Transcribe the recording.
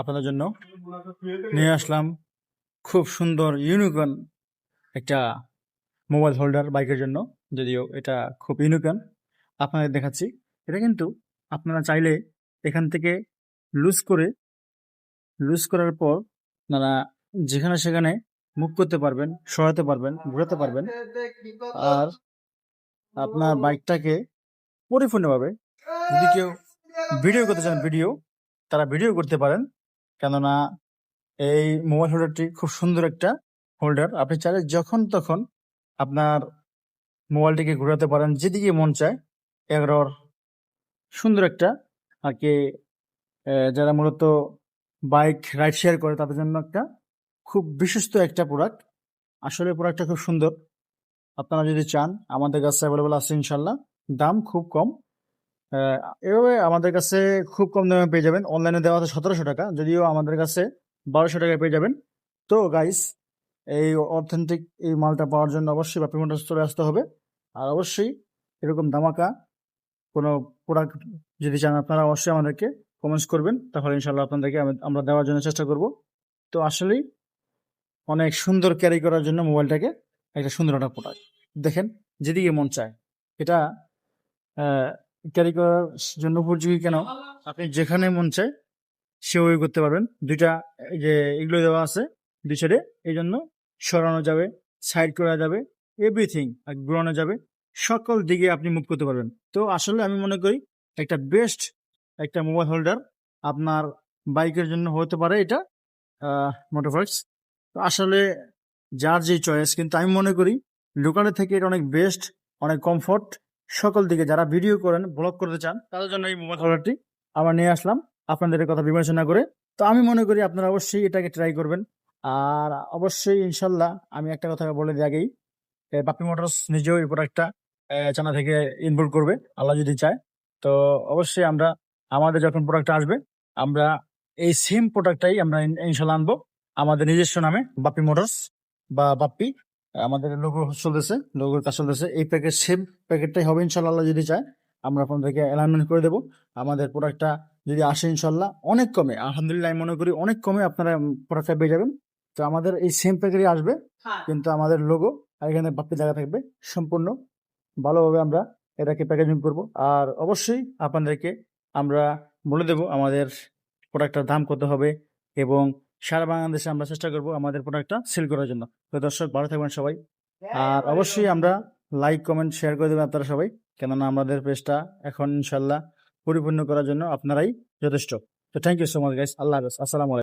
আপনাদের জন্য নিয়ে আসলাম খুব সুন্দর ইউনিকর্ন একটা মোবাইল হোল্ডার বাইকের জন্য। যদিও এটা খুব ইউনিকর্ন আপনাদের দেখাচ্ছি। এটা কিন্তু আপনারা চাইলে এখান থেকে লুজ করে লুজ করার পর আপনারা যেখানে সেখানে মুখ করতে পারবেন, সরাতে পারবেন, ঘোরাতে পারবেন। আর আপনার বাইকটাকে পরিপূর্ণভাবে যদি কেউ ভিডিও করতে চান ভিডিও তারা ভিডিও করতে পারেন। কেননা এই মোবাইল হোল্ডারটি খুব সুন্দর একটা হোল্ডার আপনি চাইলে যখন তখন আপনার মোবাইলটিকে ঘোরাতে পারেন, যেদিকে মন চায়। এগারোর সুন্দর একটা আর কি যারা মূলত বাইক রাইড শেয়ার করে, তাদের জন্য একটা খুব বিশ্বস্ত একটা প্রোডাক্ট আসলে প্রোডাক্টটা খুব সুন্দর। আপনারা যদি চান, আমাদের কাছে অ্যাভেলেবল আছে ইনশাল্লাহ। দাম খুব কম। এভাবে আমাদের কাছে খুব কম দামে পেয়ে যাবেন। অনলাইনে দেওয়া আছে সতেরোশো টাকা, যদিও আমাদের কাছে বারোশো টাকায় পেয়ে যাবেন। তো গাইস এই অথেন্টিক এই মালটা পাওয়ার জন্য অবশ্যই বাপি মোটরস চলে আসতে হবে। আর অবশ্যই এরকম দামাকা কোনো প্রোডাক্ট যদি চান আপনারা অবশ্যই আমাদেরকে কমেন্টস করবেন, তাহলে ইনশাল্লাহ আপনাদেরকে আমরা দেওয়ার জন্য চেষ্টা করব। তো আসলেই অনেক সুন্দর ক্যারি করার জন্য মোবাইলটাকে একটা সুন্দর একটা প্রোডাক্ট দেখেন, যেদিকে মন চায়। এটা ক্যারি করার জন্য উপযোগী কেন? আপনি যেখানে মন চায় সেভাবে করতে পারবেন। দুইটা যে এগুলো দেওয়া আছে দুই সাইডে এই জন্য সরানো যাবে, সাইড করা যাবে এভরিথিং ঘোরানো যাবে। সকল দিকে আপনি মুভ করতে পারবেন। তো আসলে আমি মনে করি একটা বেস্ট একটা মোবাইল হোল্ডার আপনার বাইকের জন্য হতে পারে এটা মোটোফাইটস তো আসলে যার যে চয়েস কিন্তু আমি মনে করি লোকালের থেকে এটা অনেক বেস্ট অনেক কমফোর্ট সকল দিকে যারা ভিডিও করেন, ব্লগ করতে চান, তাদের জন্য এই মোবাইল হোল্ডারটি আবার নিয়ে আসলাম। আপনাদের কথা বিবেচনা করে। তো আমি মনে করি আপনারা অবশ্যই এটাকে ট্রাই করবেন। আর অবশ্যই ইনশাল্লাহ আমি একটা কথা বলে দিই আগেই বাপি মোটরস নিজেও এই প্রোডাক্টটা চানা থেকে ইনভলভ করবে, আল্লাহ যদি চায়। তো অবশ্যই আমরা, আমাদের যখন প্রোডাক্ট আসবে, আমরা এই সেম প্রোডাক্টটাই আমরা ইনশাল্লাহ আনব। আমাদের নিজস্ব নামে বাপি মোটরস বা বাপ্পি আমাদের লোগো চলতেছে লোগোর কাজ চলতেছে। এই প্যাকেট সেম প্যাকেটটাই হবে ইনশাল্লাহ যদি চায় আমরা আপনাদেরকে অ্যালাইনমেন্ট করে দেবো। আমাদের প্রোডাক্টটা যদি আসে ইনশাল্লাহ অনেক কমে আলহামদুলিল্লাহ আমি মনে করি অনেক কমে আপনারা প্রোডাক্টটা পেয়ে যাবেন। তো আমাদের এই সেম প্যাকেটই আসবে কিন্তু আমাদের লোগো আর এখানে বাপ্পি জায়গা থাকবে সম্পূর্ণ। ভালোভাবে আমরা এটাকে প্যাকেজিং করব। আর অবশ্যই আপনাদেরকে আমরা বলে দেব আমাদের প্রোডাক্টটার দাম কত হবে এবং সারা বাংলাদেশে আমরা চেষ্টা করব আমাদের প্রোডাক্টটা সেল করার জন্য। তো দর্শক, ভালো থাকবেন সবাই। আর অবশ্যই আমরা লাইক কমেন্ট শেয়ার করে দেবেন আপনারা সবাই। কেননা আমাদের পেজটা এখন ইনশাল্লাহ পরিপূর্ণ করার জন্য আপনারাই যথেষ্ট। তো thank you so much guys আল্লাহ হাফেজ। আসসালামু আলাইকুম।